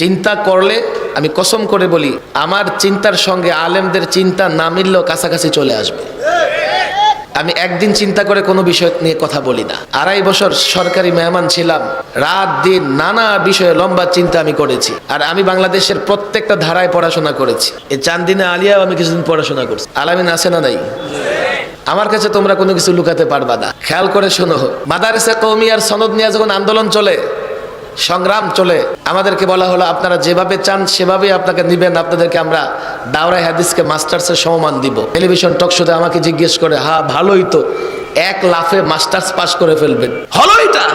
চিন্তা করলে আমি কসম করে বলি, আমার চিন্তার সঙ্গে আলেমদের চিন্তা না মিললেও কাছাকাছি চলে আসবে। আমি একদিন চিন্তা করে কোনো বিষয় নিয়ে কথা বলি না। আড়াই বছর সরকারি মেহমান ছিলাম, রাত দিন নানা বিষয়ে লম্বা চিন্তা আমি করেছি, আর আমি বাংলাদেশের প্রত্যেকটা ধারায় পড়াশোনা করেছি। এই চান্দিনে আলিয়াও আমি কিছুদিন পড়াশোনা করছি। আলামিন আছে না নাই? আমার কাছে তোমরা কোনো কিছু লুকাতে পারবা না। খেয়াল করে শোনো, মাদারেসা কৌমি আর সনদ নিয়ে যখন আন্দোলন চলে সংগ্রাম চলে। আমাদেরকে বলা হলো, আপনারা যেভাবে চান সেভাবেই আপনাকে নিবেন, আপনাদেরকে আমরা দাওরাই হাদিসকে মাস্টার্সের সমমান দিব। টেলিভিশন টক শোতে আমাকে জিজ্ঞেস করে হ্যাঁ ভালোই তো। এক লাফে মাস্টার্স পাস করে ফেলবেন। হলো এটা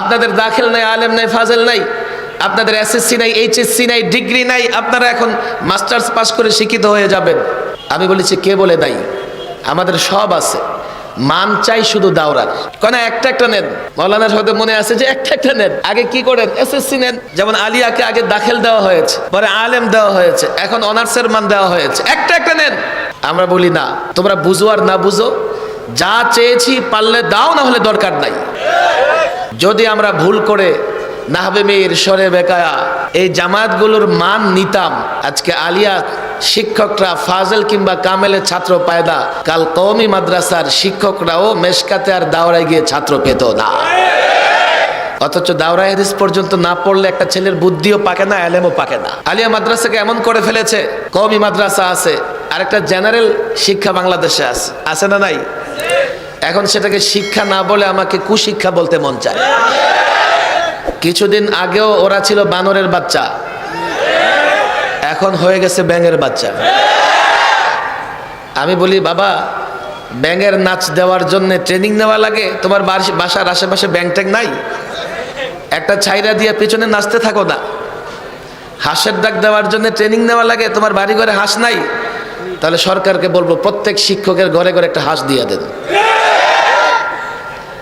আপনাদের দাখিল নাই, আলেম নাই, ফাজেল নাই, আপনাদের এসএসসি নাই, এইচএসসি নাই, ডিগ্রি নাই, আপনারা এখন মাস্টার্স পাস করে শিক্ষিত হয়ে যাবেন। আমি বলেছি, কে বলে দেয় আমাদের সব আছে। মান চাই শুধু দাওরার কেন একটা একটা নেন। মৌলানার হয়তো মনে আছে যে একটা একটা নেন। আগে কি করেন? এসএসসি নেন। যেমন আলিয়াকে আগে দাখিল দেওয়া হয়েছে, পরে আলেম দেওয়া হয়েছে, এখন অনার্সের মান দেওয়া হয়েছে। একটা একটা নেন। আমরা বলি, না, তোমরা বুঝো আর না বুঝো। যা চেয়েছি পারলে দাও, না হলে দরকার নাই। যদি আমরা ভুল করে নাহবে মেয়ের সরে বেকায়া, এই জামায়াতগুলোর মান নিতাম। আজকে আলিয়া শিক্ষকরা ফাজল কিংবা কামেলের ছাত্র পায়দা। কাল কওমি মাদ্রাসার শিক্ষকরাও মেশকাতে আর দাওরায় গিয়ে ছাত্র পেত না। অথচ দাওরা হাদিস পর্যন্ত না পড়লে একটা ছেলের বুদ্ধিও পাকে না এলেমও পাকে না। আলিয়া মাদ্রাসাকে এমন করে ফেলেছে, কওমি মাদ্রাসা আছে আর একটা জেনারেল শিক্ষা বাংলাদেশে আছে। আছে না নাই? এখন সেটাকে শিক্ষা না বলে আমাকে কুশিক্ষা বলতে মন চায়। কিছুদিন আগেও ওরা ছিল বানরের বাচ্চা। এখন হয়ে গেছে ব্যাঙের বাচ্চা। আমি বলি, বাবা, ব্যাঙের নাচ দেওয়ার জন্য ট্রেনিং নেওয়া লাগে? তোমার বাস- বাসার আশেপাশে ব্যাং ট্যাং নাই? একটা ছাইরা দিয়ে পিছনে নাচতে থাকো না। হাঁসের ডাক দেওয়ার জন্য ট্রেনিং নেওয়া লাগে, তোমার বাড়ি ঘরে হাঁস নাই? তাহলে সরকারকে বলব, প্রত্যেক শিক্ষকের ঘরে ঘরে একটা হাঁস দিয়ে দেন।